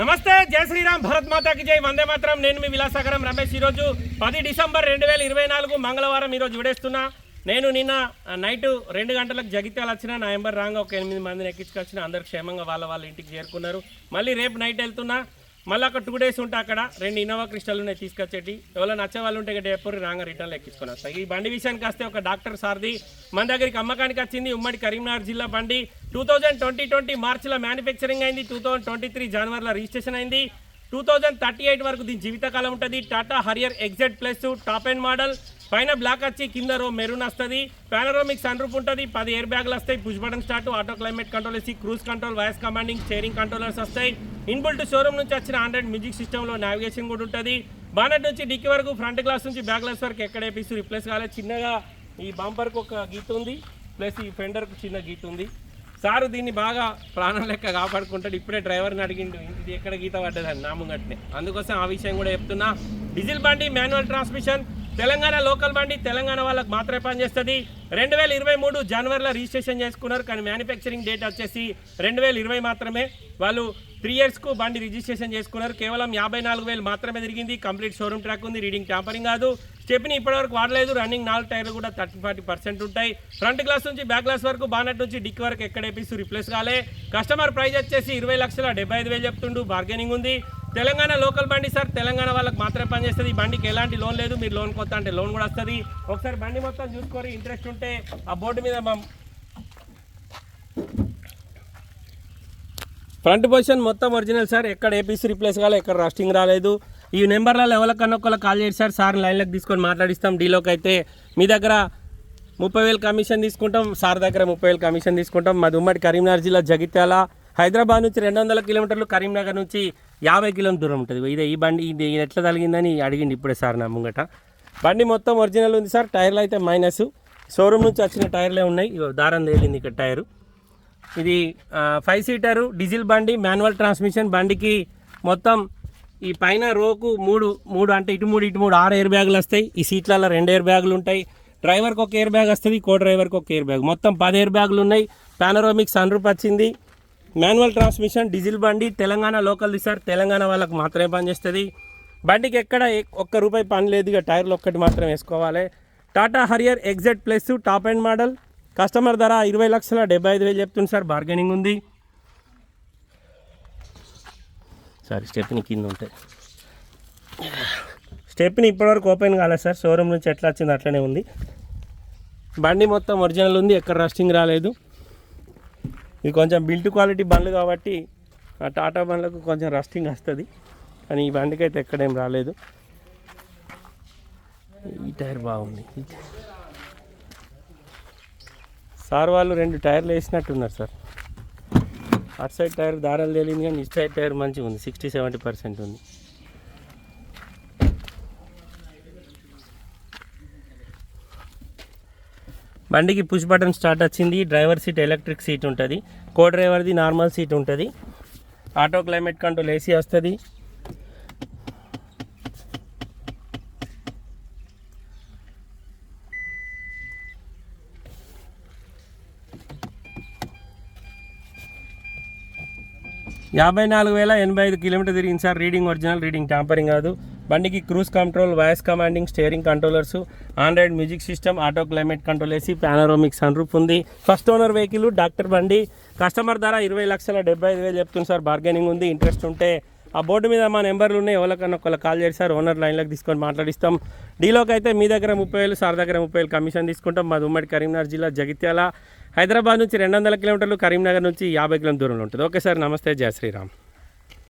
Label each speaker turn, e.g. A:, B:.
A: నమస్తే జయ శ్రీరామ్ భరత్ మాతాకి జై. వందే మాత్రం. నేను మీ విలాసాగరం రమేష్ ఈరోజు పది డిసెంబర్ రెండు వేల ఇరవై నాలుగు మంగళవారం ఈరోజు విడేస్తున్నా. నేను నిన్న నైట్ రెండు గంటలకు జగిత్యాలు వచ్చిన నా ఎంబర్ రాంగా ఒక ఎనిమిది మందిని ఎక్కించుకొచ్చిన. అందరు క్షేమంగా వాళ్ళ వాళ్ళ ఇంటికి చేరుకున్నారు. మళ్ళీ రేపు నైట్ వెళ్తున్నా. మళ్ళీ ఒక టూ డేస్ ఉంటే అక్కడ. రెండు ఇన్నోవా క్రిస్టల్ ఉన్నాయి తీసుకొచ్చేటి. ఎవరో నచ్చే వాళ్ళు ఉంటే ఇక్కడ ఎప్పుడు రాంగా రిటర్న్ ఎక్కించుకొని వస్తాయి ఈ బండి విషయానికి వస్తే ఒక డాక్టర్ సార్ది మన దగ్గరికి అమ్మకానికి వచ్చింది. ఉమ్మడి కరీంనగర్ జిల్లా బండి. టూ థౌజండ్ ట్వంటీ ట్వంటీ మార్చిలో మ్యానుఫ్యాక్చరింగ్ అయింది. టూ థౌజండ్ ట్వంటీ త్రీ జనవరిలో రిజిస్ట్రేషన్ అయింది. టూ థౌజండ్ థర్టీ ఎయిట్ వరకు దీని జీవితకాలం ఉంటుంది. Tata Harrier exert plus top and model పైన బ్లాక్ వచ్చి కింద రో మెరూన్ వస్తుంది. పానరోమిక్ సన్ రూప్ ఉంటుంది. పది ఎయిర్ బ్యాగ్లు వస్తాయి. Push button start auto climate control వేసి cruise control voice commanding steering controllers వస్తాయి. ఇన్బుల్ట్ షోరూమ్ నుంచి వచ్చిన ఆండ్రాయిడ్ మ్యూజిక్ సిస్టంలో నావిగేషన్ కూడా ఉంటుంది. బానెట్ నుంచి డిక్కి వరకు ఫ్రంట్ గ్లాస్ నుంచి బ్యాక్ గ్లాస్ వరకు ఎక్కడ పీస్ రిప్లేస్ కాలేదు చిన్నగా ఈ బంపర్కు ఒక గీత ఉంది ప్లస్ ఈ ఫెండర్కు చిన్న గీత ఉంది. సారు దీన్ని బాగా ప్రాణం లెక్క కాపాడుకుంటాడు. ఇప్పుడే డ్రైవర్ని అడిగిండు ఇది ఎక్కడ గీత పడ్డదని నా ముంగట్నే. అందుకోసం ఆ విషయం కూడా చెప్తున్నా. డీజిల్ బండి మాన్యువల్ ట్రాన్స్మిషన్ తెలంగాణ లోకల్ బండి తెలంగాణ వాళ్ళకి మాత్రమే పనిచేస్తుంది. రెండు వేల ఇరవై మూడు జనవరిలో రిజిస్ట్రేషన్ చేసుకున్నారు కానీ మ్యానుఫ్యాక్చరింగ్ డేట్ వచ్చేసి రెండు వేల ఇరవై మాత్రమే. వాళ్ళు త్రీ ఇయర్స్కు బండి రిజిస్ట్రేషన్ చేసుకున్నారు. కేవలం యాభై నాలుగు వేలు మాత్రమే తిరిగింది. కంప్లీట్ షోరూమ్ ట్రాక్ ఉంది. రీడింగ్ ట్యాంపరింగ్ కాదు. స్టెప్ని ఇప్పటివరకు వాడలేదు. రన్నింగ్ నాలుగు టైర్లు కూడా థర్టీ ఫార్టీ పర్సెంట్ ఉంటాయి. ఫ్రంట్ గ్లాస్ నుంచి బ్యాక్ గ్లాస్ వరకు బానట్ నుంచి డిక్ వరకు ఎక్కడ వేపిస్తూ రిప్లేస్ కాలే. కస్టమర్ ప్రైస్ వచ్చేసి ఇరవై లక్షల డెబ్బై ఐదు వేలు చెప్తుండు. బార్గెనింగ్ ఉంది. తెలంగాణ లోకల్ బండి సార్. తెలంగాణ వాళ్ళకి మాత్రమే పనిచేస్తుంది. ఈ బండికి ఎలాంటి లోన్ లేదు. మీరు లోన్ కొత్త అంటే లోన్ కూడా వస్తుంది. ఒకసారి బండి మొత్తం చూసుకొని ఇంట్రెస్ట్ ఉంటే ఆ బోర్డు మీద ఫ్రంట్ పొజిషన్ మొత్తం ఒరిజినల్ సార్. ఎక్కడ ఏపీసీ రిప్లేస్ కాలే ఎక్కడ రాస్టింగ్ రాలేదు. ఈ నెంబర్లలో ఎవరికన్నా ఒకళ్ళు కాల్ చేసి సార్. సార్ లైన్లోకి తీసుకొని మాట్లాడిస్తాం. డీలోకి అయితే మీ దగ్గర ముప్పై వేలు కమిషన్ తీసుకుంటాం. సార్ దగ్గర ముప్పై వేలు కమిషన్ తీసుకుంటాం. మాది ఉమ్మడి కరీంనగర్ జిల్లా జగిత్యాల. హైదరాబాద్ నుంచి రెండు వందల కిలోమీటర్లు కరీంనగర్ నుంచి యాభై కిలోమీటర్ దూరం ఉంటుంది. ఇదే ఈ బండి ఇది ఎట్లా తగిలిందని అడిగింది ఇప్పుడే సార్ నా ముంగట. బండి మొత్తం ఒరిజినల్ ఉంది సార్. టైర్లు అయితే మైనస్. షోరూమ్ నుంచి వచ్చిన టైర్లే ఉన్నాయి. దారం తేలింది ఇక్కడ టైరు. ఇది ఫైవ్ సీటరు డీజిల్ బండి మాన్యువల్ ట్రాన్స్మిషన్ బండికి మొత్తం ఈ పైన రోకు మూడు మూడు అంటే ఇటు మూడు ఇటు మూడు ఆరు ఎయిర్ బ్యాగులు వస్తాయి. ఈ సీట్లలో రెండు ఎయిర్ బ్యాగులు ఉంటాయి. డ్రైవర్కి ఒక ఎయిర్ బ్యాగ్ వస్తుంది కో డ్రైవర్కి ఒక ఎయిర్ బ్యాగ్ మొత్తం పది ఎయిర్ బ్యాగులు ఉన్నాయి. పానరోమిక్ సన్రూప్ వచ్చింది. మాన్యువల్ ట్రాన్స్మిషన్ డీజిల్ బండి తెలంగాణ లోకల్ది సార్. తెలంగాణ వాళ్ళకి మాత్రమే పనిచేస్తుంది. బండికి ఎక్కడ ఒక్క రూపాయి పని లేదు ఇక. టైర్లు ఒక్కటి మాత్రం వేసుకోవాలి. Tata Harrier exert plus top and model customer ధర ఇరవై లక్షల డెబ్బై ఐదు వేలు చెప్తుంది సార్ బార్గెనింగ్ ఉంది. సారీ స్టెప్ని కింద ఉంటాయి స్టెప్ని ఇప్పటివరకు ఓపెన్ కాలేదు సార్ షోరూమ్ నుంచి ఎట్లా వచ్చింది అట్లనే ఉంది. బండి మొత్తం ఒరిజినల్ ఉంది ఎక్కడ రస్టింగ్ రాలేదు. ఇది కొంచెం బిల్ట్ క్వాలిటీ బండ్లు కాబట్టి ఆ టాటా బండ్లకు కొంచెం రస్టింగ్ వస్తుంది. కానీ ఈ బండికి అయితే ఎక్కడేం రాలేదు. ఈ టైర్ బాగుంది. సార్ వాళ్ళు రెండు టైర్లు వేసినట్టున్నారు సార్. అటు సైడ్ టైర్ దారాలు తేలింది కానీ ఇటు సైడ్ టైర్ మంచిగా ఉంది సిక్స్టీ సెవెంటీ పర్సెంట్ ఉంది. బండికి పుష్ బటన్ స్టార్ట్ వచ్చింది డ్రైవర్ సీట్ ఎలక్ట్రిక్ సీట్ ఉంటుంది. కో డ్రైవర్ది నార్మల్ సీట్ ఉంటుంది. ఆటో క్లైమేట్ కంట్రోల్ ఏసీ వస్తుంది. యాభై నాలుగు వేల ఎనభై ఐదు కిలోమీటర్ తిరిగింది sir reading original reading tampering కాదు. బండికి cruise control voice commanding steering controllers android music system auto climate control వేసి పానరోమిక్ సన్రూఫ్ ఉంది. ఫస్ట్ ఓనర్ వెహికల్ డాక్టర్ బండి. కస్టమర్ ధర ఇరవై లక్షల డెబ్బై ఐదు వేలు చెప్తుంది సార్. బార్గెనింగ్ ఉంది. ఇంట్రెస్ట్ ఉంటే ఆ బోర్డు మీద మా నెంబర్లు ఉన్నాయి ఎవరికన్నా ఒకళ్ళు కాల్ చేసి సార్ ఓనర్ లైన్లోకి తీసుకొని మాట్లాడిస్తాం. డీలోకి అయితే మీ దగ్గర ముప్పై వేలు సార్ దగ్గర ముప్పై వేలు కమిషన్ తీసుకుంటాం. మాది ఉమ్మడి కరీంనగర్ జిల్లా జగిత్యాల. హైదరాబాద్ నుంచి రెండు వందల కిలోమీటర్లు కరీంనగర్ నుంచి యాభై కిలోమీటర్ దూరంలో ఉంటుంది. ఓకే సార్ నమస్తే. జయ శ్రీరామ్.